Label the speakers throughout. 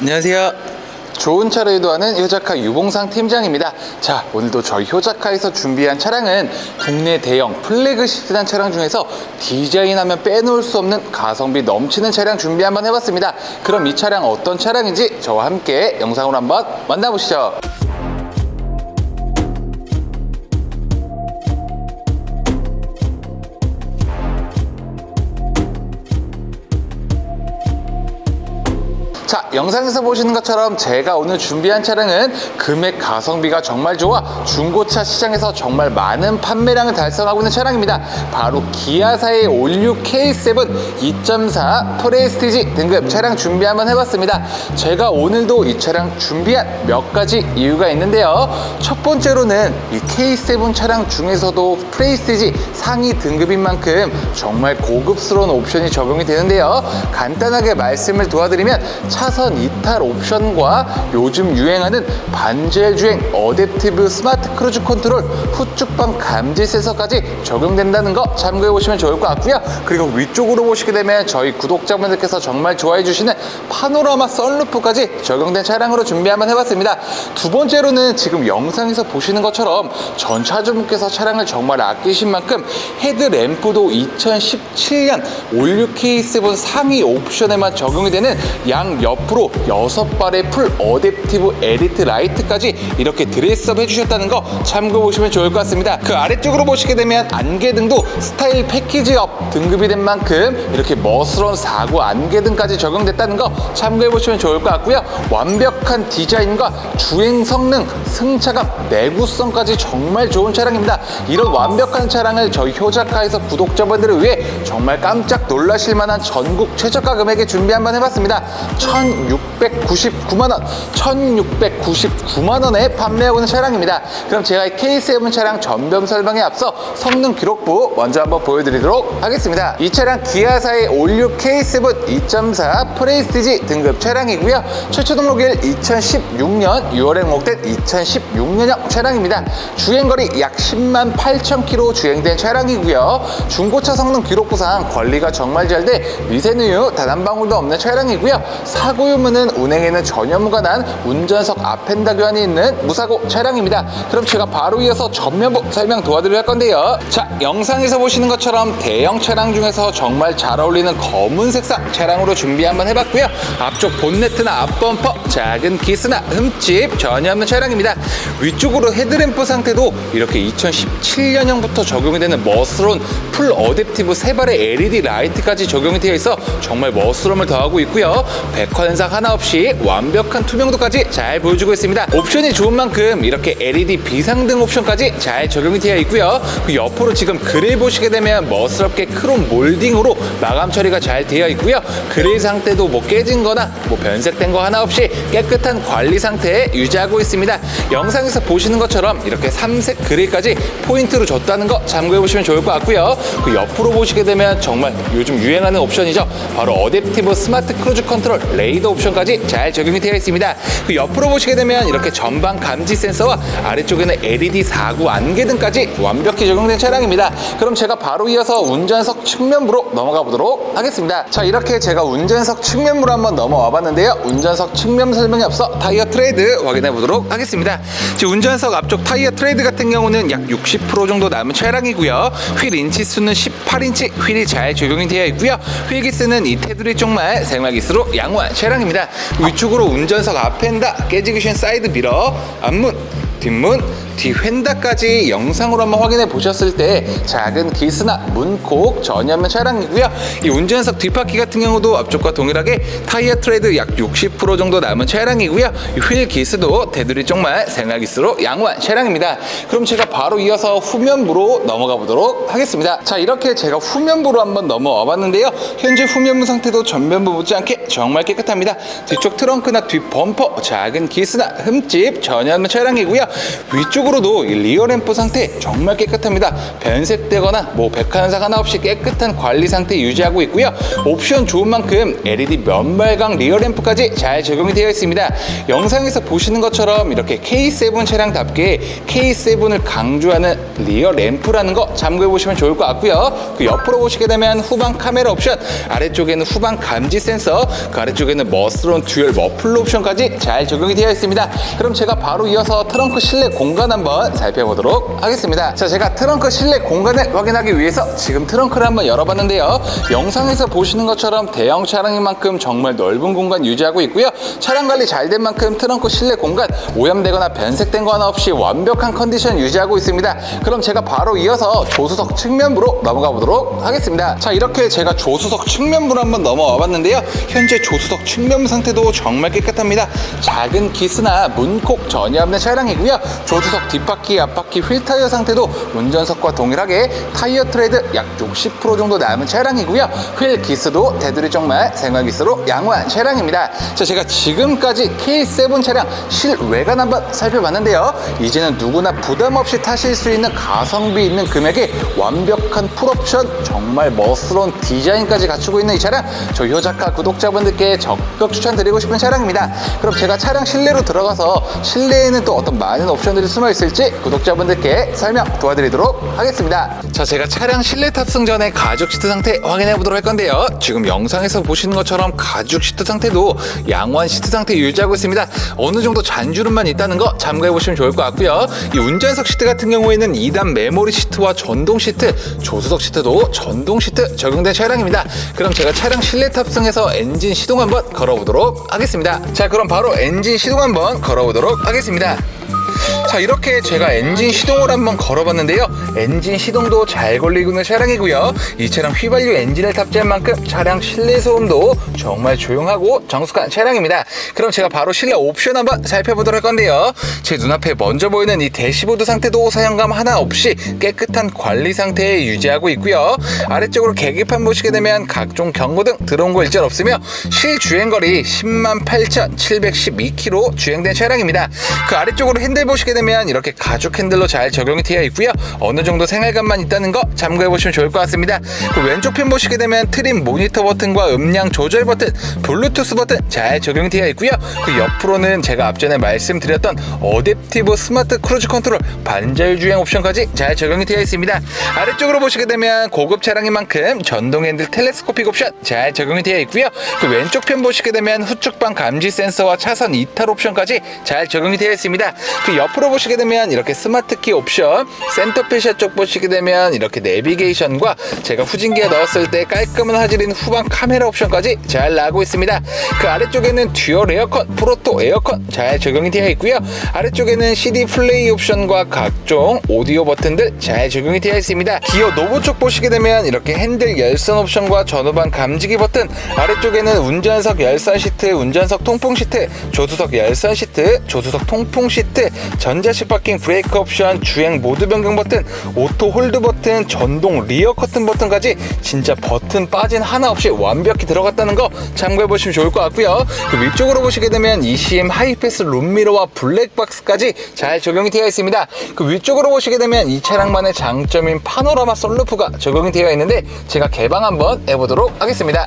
Speaker 1: 안녕하세요. 좋은 차를 유도하는 효자카 유봉상 팀장입니다. 자, 오늘도 저희 효자카에서 준비한 차량은 국내 대형 플래그십 세단 차량 중에서 디자인하면 빼놓을 수 없는 가성비 넘치는 차량 준비 한번 해봤습니다. 그럼 이 차량 어떤 차량인지 저와 함께 영상으로 한번 만나보시죠. 자, 영상에서 보시는 것처럼 제가 오늘 준비한 차량은 금액 가성비가 정말 좋아 중고차 시장에서 정말 많은 판매량을 달성하고 있는 차량입니다. 바로 기아사의 올류 K7 2.4 프레스티지 등급 차량 준비 한번 해봤습니다. 제가 오늘도 이 차량 준비한 몇 가지 이유가 있는데요. 첫 번째로는 이 K7 차량 중에서도 프레스티지 상위 등급인 만큼 정말 고급스러운 옵션이 적용이 되는데요. 간단하게 말씀을 도와드리면 차선 이탈 옵션과 요즘 유행하는 반젤 주행 어댑티브 스마트 크루즈 컨트롤 후축방 감지 센서까지 적용된다는 거 참고해 보시면 좋을 것 같고요. 그리고 위쪽으로 보시게 되면 저희 구독자분들께서 정말 좋아해 주시는 파노라마 썬루프까지 적용된 차량으로 준비 한번 해봤습니다. 두 번째로는 지금 영상에서 보시는 것처럼 전 차주분께서 차량을 정말 아끼신 만큼 헤드램프도 2017년 올류 K7 상위 옵션에만 적용이 되는 양 옆 으로 6발의 풀 어댑티브 에리트 라이트까지 이렇게 드레스업 해주셨다는 거 참고해 보시면 좋을 것 같습니다. 그 아래쪽으로 보시게 되면 안개등도 스타일 패키지업 등급이 된 만큼 이렇게 멋스러운 4구 안개등까지 적용됐다는 거 참고해 보시면 좋을 것 같고요. 완벽한 디자인과 주행 성능, 승차감, 내구성까지 정말 좋은 차량입니다. 이런 완벽한 차량을 저희 효자카에서 구독자분들을 위해 정말 깜짝 놀라실 만한 전국 최저가 금액에 준비 한번 해봤습니다. giúp 1,699만 원, 1,699만 원에 판매하고 있는 차량입니다. 그럼 제가 이 K7 차량 전변 설명에 앞서 성능 기록부 먼저 한번 보여드리도록 하겠습니다. 이 차량 기아사의 올류 K7 2.4 프레스티지 등급 차량이고요. 최초 등록일 2016년 6월에 등록된 2016년형 차량입니다. 주행거리 약 10만 8천 킬로 주행된 차량이고요. 중고차 성능 기록부상 관리가 정말 잘 돼 미세누유 단 한 방울도 없는 차량이고요. 사고 유무는 운행에는 전혀 무관한 운전석 앞펜다 교환이 있는 무사고 차량입니다. 그럼 제가 바로 이어서 전면부 설명 도와드릴 할 건데요. 자, 영상에서 보시는 것처럼 대형 차량 중에서 정말 잘 어울리는 검은 색상 차량으로 준비 한번 해봤고요. 앞쪽 본네트나 앞범퍼, 작은 기스나 흠집 전혀 없는 차량입니다. 위쪽으로 헤드램프 상태도 이렇게 2017년형부터 적용이 되는 멋스러운 풀 어댑티브 세 발의 LED 라이트까지 적용이 되어 있어 정말 멋스러움을 더하고 있고요. 백화 현상 하나 없이 완벽한 투명도까지 잘 보여주고 있습니다. 옵션이 좋은 만큼 이렇게 LED 비상등 옵션까지 잘 적용이 되어 있고요. 그 옆으로 지금 그릴 보시게 되면 멋스럽게 크롬 몰딩으로 마감 처리가 잘 되어 있고요. 그릴 상태도 뭐 깨진 거나 뭐 변색된 거 하나 없이 깨끗한 관리 상태에 유지하고 있습니다. 영상에서 보시는 것처럼 이렇게 삼색 그릴까지 포인트로 줬다는 거 참고해 보시면 좋을 것 같고요. 그 옆으로 보시게 되면 정말 요즘 유행하는 옵션이죠. 바로 어댑티브 스마트 크루즈 컨트롤 레이더 옵션까지 잘 적용이 되어 있습니다. 그 옆으로 보시게 되면 이렇게 전방 감지 센서와 아래쪽에는 LED 4구 안개 등까지 완벽히 적용된 차량입니다. 그럼 제가 바로 이어서 운전석 측면부로 넘어가 보도록 하겠습니다. 자 이렇게 제가 운전석 측면부로 한번 넘어와 봤는데요. 운전석 측면 설명에 앞서 타이어 트레이드 확인해 보도록 하겠습니다. 지금 운전석 앞쪽 타이어 트레이드 같은 경우는 약 60% 정도 남은 차량이고요. 휠 인치 수는 18인치 휠이 잘 적용이 되어 있고요. 휠기스는 이 테두리 쪽만 생활기스로 양호한 차량입니다. 위쪽으로 운전석 앞엔다, 깨지기 쉬운 사이드 미러, 앞문, 뒷문, 뒤휀다까지 영상으로 한번 확인해 보셨을 때 작은 기스나 문콕 없는 차량이고요. 이 운전석 뒷바퀴 같은 경우도 앞쪽과 동일하게 타이어 트레드 약 60% 정도 남은 차량이고요. 이휠 기스도 테두리 쪽만 생활기스로 양호한 차량입니다. 그럼 제가 바로 이어서 후면부로 넘어가 보도록 하겠습니다. 자 이렇게 제가 후면부로 한번 넘어와 봤는데요. 현재 후면부 상태도 전면부 못지않게 정말 깨끗합니다. 뒤쪽 트렁크나 뒷 범퍼 작은 기스나 흠집 없는 차량이고요. 위쪽으로 앞으로도 이 리어 램프 상태 정말 깨끗합니다. 변색되거나 뭐 백한상 하나 없이 깨끗한 관리 상태 유지하고 있고요. 옵션 좋은 만큼 LED 면발광 리어 램프까지 잘 적용이 되어 있습니다. 영상에서 보시는 것처럼 이렇게 K7 차량답게 K7을 강조하는 리어 램프라는 거 참고해 보시면 좋을 것 같고요. 그 옆으로 보시게 되면 후방 카메라 옵션, 아래쪽에는 후방 감지 센서, 그 아래쪽에는 머스론 듀얼 머플러 옵션까지 잘 적용이 되어 있습니다. 그럼 제가 바로 이어서 트렁크 실내 공간 한번 살펴보도록 하겠습니다. 자, 제가 트렁크 실내 공간을 확인하기 위해서 지금 트렁크를 한번 열어봤는데요. 영상에서 보시는 것처럼 대형 차량인 만큼 정말 넓은 공간 유지하고 있고요. 차량 관리 잘 된 만큼 트렁크 실내 공간 오염되거나 변색된 거 하나 없이 완벽한 컨디션 유지하고 있습니다. 그럼 제가 바로 이어서 조수석 측면부로 넘어가 보도록 하겠습니다. 자, 이렇게 제가 조수석 측면부로 한번 넘어와 봤는데요. 현재 조수석 측면 상태도 정말 깨끗합니다. 작은 기스나 문콕 전혀 없는 차량이고요. 조수석 뒷바퀴, 앞바퀴 휠 타이어 상태도 운전석과 동일하게 타이어 트레드 약 60% 정도 남은 차량이고요. 휠 기스도 테두리 정말 생활 기스로 양호한 차량입니다. 자, 제가 지금까지 K7 차량 실외관 한번 살펴봤는데요. 이제는 누구나 부담 없이 타실 수 있는 가성비 있는 금액에 완벽한 풀옵션 정말 멋스러운 디자인까지 갖추고 있는 이 차량 저 효자카 구독자분들께 적극 추천드리고 싶은 차량입니다. 그럼 제가 차량 실내로 들어가서 실내에는 또 어떤 많은 옵션들이 숨어 있을지 구독자분들께 설명 도와드리도록 하겠습니다. 자, 제가 차량 실내 탑승 전에 가죽 시트 상태 확인해 보도록 할 건데요. 지금 영상에서 보시는 것처럼 가죽 시트 상태도 양호한 시트 상태 유지하고 있습니다. 어느 정도 잔주름만 있다는 거 참고해 보시면 좋을 것 같고요. 이 운전석 시트 같은 경우에는 2단 메모리 시트와 전동 시트, 조수석 시트도 전동 시트 적용된 차량입니다. 그럼 제가 차량 실내 탑승해서 엔진 시동 한번 걸어보도록 하겠습니다. 자, 그럼 바로 엔진 시동 한번 걸어보도록 하겠습니다. 자 이렇게 제가 엔진 시동을 한번 걸어봤는데요. 엔진 시동도 잘 걸리고 있는 차량이고요. 이 차량 휘발유 엔진을 탑재한 만큼 차량 실내 소음도 정말 조용하고 정숙한 차량입니다. 그럼 제가 바로 실내 옵션 한번 살펴보도록 할 건데요. 제 눈앞에 먼저 보이는 이 대시보드 상태도 사용감 하나 없이 깨끗한 관리 상태에 유지하고 있고요. 아래쪽으로 계기판 보시게 되면 각종 경고등 들어온 거 일절 없으며 실주행거리 10만 8,712km 주행된 차량입니다. 그 아래쪽으로 핸들 보시게 되면 이렇게 가죽 핸들로 잘 적용이 되어 있고요. 어느 정도 생활감만 있다는 거 참고해 보시면 좋을 것 같습니다. 그 왼쪽 편 보시게 되면 트림 모니터 버튼과 음량 조절 버튼, 블루투스 버튼 잘 적용이 되어 있고요. 그 옆으로는 제가 앞전에 말씀드렸던 어댑티브 스마트 크루즈 컨트롤 반절 주행 옵션까지 잘 적용이 되어 있습니다. 아래쪽으로 보시게 되면 고급 차량인 만큼 전동 핸들 텔레스코픽 옵션 잘 적용이 되어 있고요. 그 왼쪽 편 보시게 되면 후측방 감지 센서와 차선 이탈 옵션까지 잘 적용이 되어 있습니다. 그 옆으로 보시게 되면 이렇게 스마트 키 옵션, 센터페시아 쪽 보시게 되면 이렇게 내비게이션과 제가 후진기에 넣었을 때 깔끔한 화질인 후방 카메라 옵션까지 잘 나오고 있습니다. 그 아래쪽에는 듀얼 에어컨, 프로토 에어컨 잘 적용이 되어 있고요. 아래쪽에는 CD 플레이 옵션과 각종 오디오 버튼들 잘 적용이 되어 있습니다. 기어 노브 쪽 보시게 되면 이렇게 핸들 열선 옵션과 전후방 감지기 버튼, 아래쪽에는 운전석 열선 시트, 운전석 통풍 시트, 조수석 열선 시트, 조수석 통풍 시트, 전 자식 파킹 브레이크 옵션, 주행 모드 변경 버튼, 오토 홀드 버튼, 전동 리어 커튼 버튼까지 진짜 버튼 빠진 하나 없이 완벽히 들어갔다는 거 참고해 보시면 좋을 것 같고요. 그 위쪽으로 보시게 되면 ECM 하이패스 룸미러와 블랙박스까지 잘 적용이 되어 있습니다. 그 위쪽으로 보시게 되면 이 차량만의 장점인 파노라마 썬루프가 적용이 되어 있는데 제가 개방 한번 해보도록 하겠습니다.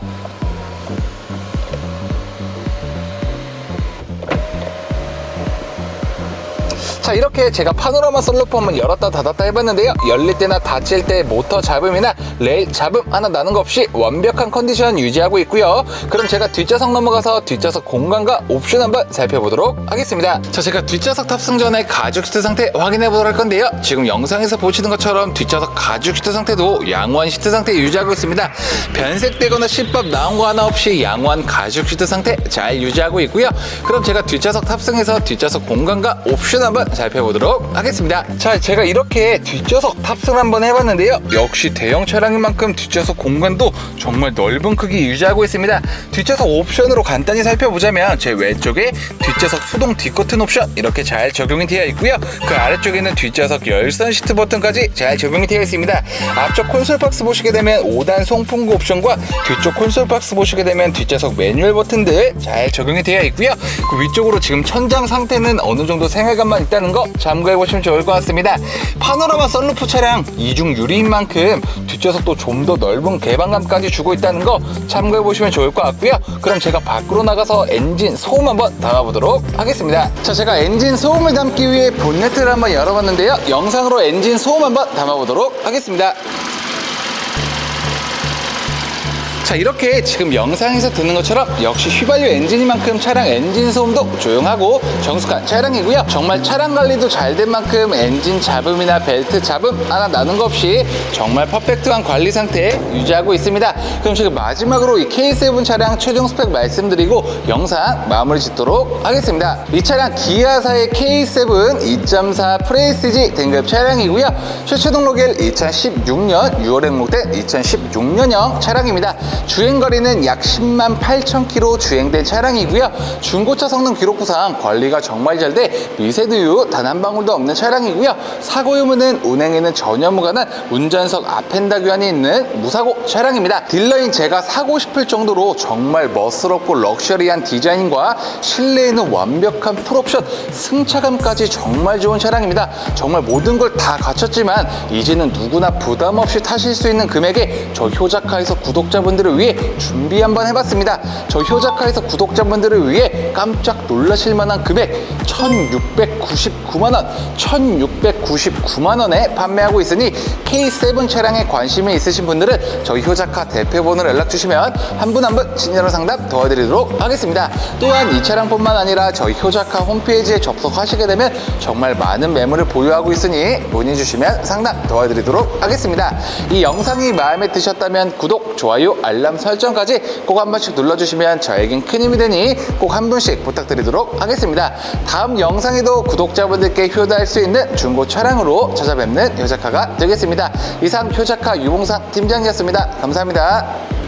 Speaker 1: 자 이렇게 제가 파노라마 한번 열었다 닫았다 해봤는데요. 열릴 때나 닫힐 때 모터 잡음이나 레일 잡음 하나 나는 거 없이 완벽한 컨디션 유지하고 있고요. 그럼 제가 뒷좌석 넘어가서 뒷좌석 공간과 옵션 한번 살펴보도록 하겠습니다. 자 제가 뒷좌석 탑승 전에 가죽 시트 상태 확인해 보도록 할 건데요. 지금 영상에서 보시는 것처럼 뒷좌석 가죽 시트 상태도 양호한 시트 상태 유지하고 있습니다. 변색되거나 실밥 나온 거 하나 없이 양호한 가죽 시트 상태 잘 유지하고 있고요. 그럼 제가 뒷좌석 탑승해서 뒷좌석 공간과 옵션 한번 살펴보도록 하겠습니다. 자, 제가 이렇게 뒷좌석 탑승 한번 해봤는데요. 역시 대형 차량인 만큼 뒷좌석 공간도 정말 넓은 크기 유지하고 있습니다. 뒷좌석 옵션으로 간단히 살펴보자면 제 왼쪽에 뒷좌석 수동 뒷커튼 옵션 이렇게 잘 적용이 되어 있고요. 그 아래쪽에는 뒷좌석 열선 시트 버튼까지 잘 적용이 되어 있습니다. 앞쪽 콘솔 박스 보시게 되면 5단 송풍구 옵션과 뒤쪽 콘솔 박스 보시게 되면 뒷좌석 매뉴얼 버튼들 잘 적용이 되어 있고요. 그 위쪽으로 지금 천장 상태는 어느 정도 생활감만 있다는 있다는 거 참고해 보시면 좋을 것 같습니다. 파노라마 썬루프 차량 이중 유리인 만큼 뒷좌석 도 좀 더 넓은 개방감까지 주고 있다는 거 참고해 보시면 좋을 것 같고요. 그럼 제가 밖으로 나가서 엔진 소음 한번 담아보도록 하겠습니다. 자, 제가 엔진 소음을 담기 위해 본네트를 한번 열어봤는데요. 영상으로 엔진 소음 한번 담아보도록 하겠습니다. 자 이렇게 지금 영상에서 듣는 것처럼 역시 휘발유 엔진이만큼 차량 엔진 소음도 조용하고 정숙한 차량이고요. 정말 차량 관리도 잘 된 만큼 엔진 잡음이나 벨트 잡음 하나 나는 거 없이 정말 퍼펙트한 관리 상태 유지하고 있습니다. 그럼 지금 마지막으로 이 K7 차량 최종 스펙 말씀드리고 영상 마무리 짓도록 하겠습니다. 이 차량 기아사의 K7 2.4 프레스티지 등급 차량이고요. 최초 등록일 2016년 6월에 등록된 2016년형 차량입니다 주행거리는 약 10만 8천 킬로 주행된 차량이고요. 중고차 성능 기록부상 관리가 정말 잘 돼 미세두유 단 한 방울도 없는 차량이고요. 사고 유무는 운행에는 전혀 무관한 운전석 앞엔다 교환이 있는 무사고 차량입니다. 딜러인 제가 사고 싶을 정도로 정말 멋스럽고 럭셔리한 디자인과 실내에는 완벽한 풀옵션 승차감까지 정말 좋은 차량입니다. 정말 모든 걸 다 갖췄지만 이제는 누구나 부담 없이 타실 수 있는 금액에 저 효자카에서 구독자분들 을 위해 준비 한번 해봤습니다. 저 효자카에서 구독자분들을 위해 깜짝 놀라실 만한 금액 1,699만원, 1,699만원에 판매하고 있으니 K7 차량에 관심이 있으신 분들은 저희 효자카 대표번호로 연락주시면 한 분 한 분 친절한 상담 도와드리도록 하겠습니다. 또한 이 차량뿐만 아니라 저희 효자카 홈페이지에 접속하시게 되면 정말 많은 매물을 보유하고 있으니 문의 주시면 상담 도와드리도록 하겠습니다. 이 영상이 마음에 드셨다면 구독, 좋아요, 알람 설정까지 꼭 한 번씩 눌러주시면 저에겐 큰 힘이 되니 꼭 한 분씩 부탁드리도록 하겠습니다. 다음 영상에도 구독자분들께 효도할 수 있는 중고 차량으로 찾아뵙는 효자카가 되겠습니다. 이상 효자카 유봉상 팀장이었습니다. 감사합니다.